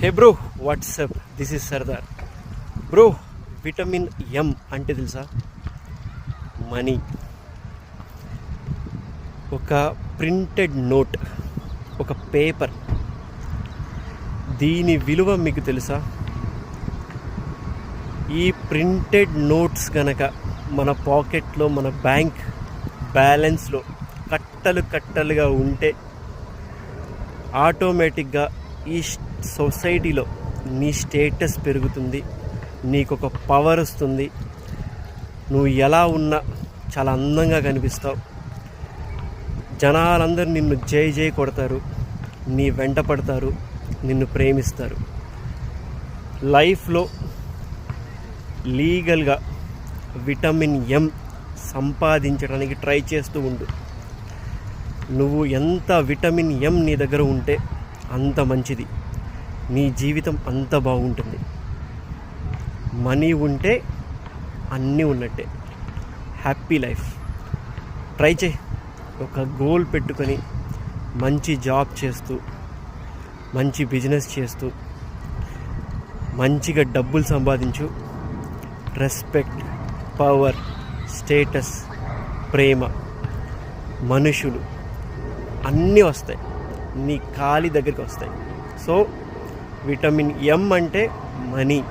Hey bro what's up this is Sardar bro vitamin M అంటే తెలుసా? Money ఒక printed note ఒక paper దీని విలువ మీకు తెలుసా? ఈ ప్రింటెడ్ నోట్స్ కనుక మన పాకెట్లో మన బ్యాంక్ బ్యాలెన్స్లో కట్టలు కట్టలుగా ఉంటే ఆటోమేటిక్గా ఈ సొసైటీలో నీ స్టేటస్ పెరుగుతుంది నీకు ఒక పవర్ వస్తుంది. నువ్వు ఎలా ఉన్నా చాలా అందంగా కనిపిస్తావు. జనాలందరూ నిన్ను జై జై కొడతారు నీ వెంట పడతారు నిన్ను ప్రేమిస్తారు. లైఫ్లో లీగల్గా విటమిన్ ఎం సంపాదించడానికి ట్రై చేస్తూ ఉండు. నువ్వు ఎంత విటమిన్ ఎం నీ దగ్గర ఉంటే అంత మంచిది. నీ జీవితం అంత బాగుంటుంది. మనీ ఉంటే అన్నీ ఉన్నట్టే. Happy life. ట్రై చేయి. ఒక గోల్ పెట్టుకొని మంచి జాబ్ చేస్తూ మంచి బిజినెస్ చేస్తూ మంచిగా డబ్బులు సంపాదించు. రెస్పెక్ట్ పవర్ స్టేటస్ ప్రేమ మనుషులు అన్నీ వస్తాయి. నీ ఖాళీ దగ్గరికి వస్తాయి. సో విటమిన్ ఎం అంటే మనీ.